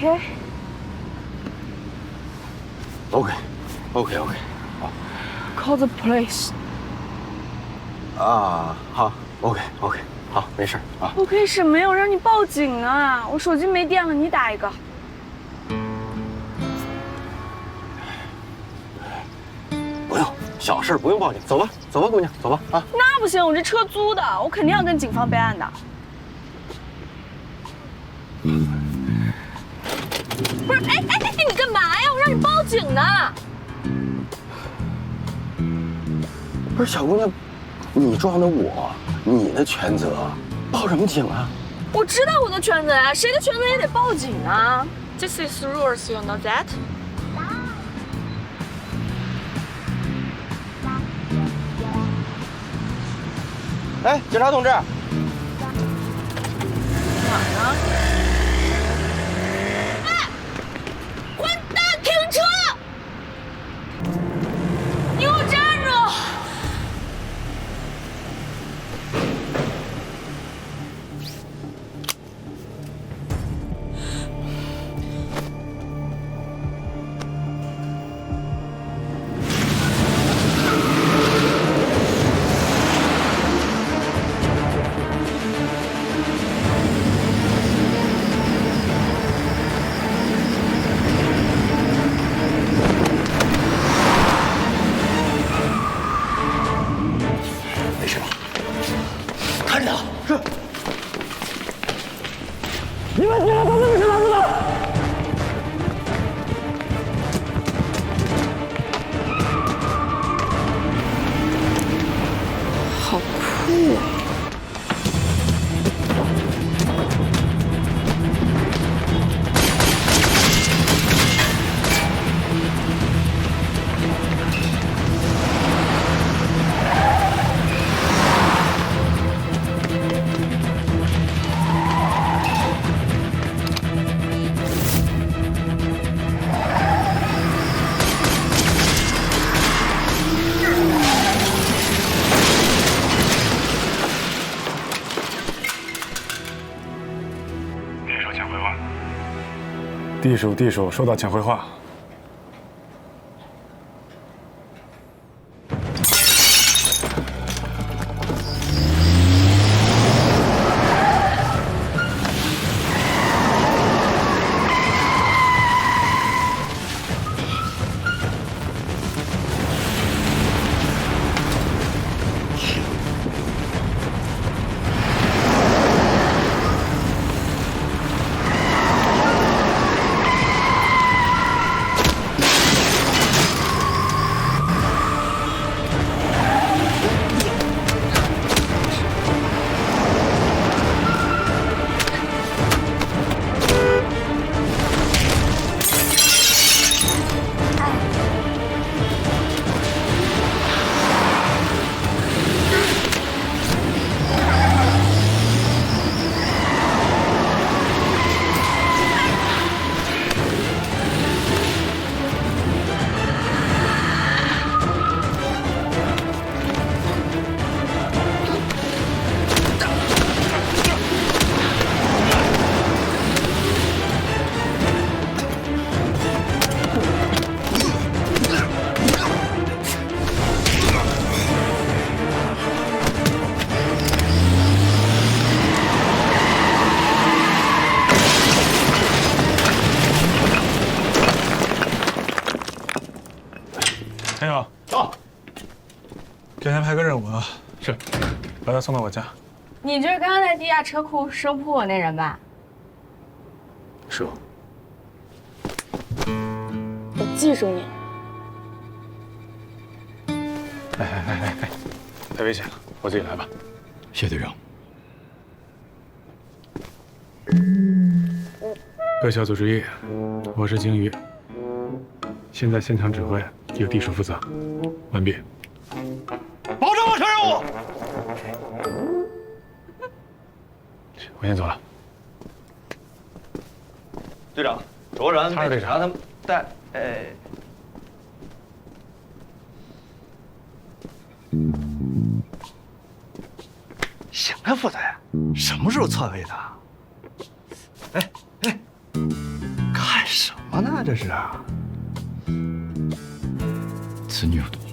You okay? OK OK OK，Call the police. 啊好 OK OK，好没事啊。OK 什么呀？我让你报警啊！我手机没电了，你打一个。不用，小事不用报警，走吧走吧，姑娘走吧啊。那不行，我这车租的，我肯定要跟警方备案的。不是，哎哎哎，你干嘛呀？我让你报警呢。不是小姑娘，你撞的我，你的全责，报什么警啊？我知道我的全责呀，谁的全责也得报警啊。This is rules, you know that? 哎，警察同志，哪呢？哎，地鼠地鼠收到请回话。到。给他派个任务啊！是，把他送到我家。你就是刚刚在地下车库生扑我那人吧？是我。我记住你。哎哎哎哎哎，太危险了，我自己来吧。谢队长。各小组注意，我是鲸鱼。现在现场指挥由地属负责。完毕。保证完成任务。我先走了。队长，卓然他是队长他们带，哎，行啊，副队，什么时候篡位的？哎哎，干什么呢这是啊？Seigneur.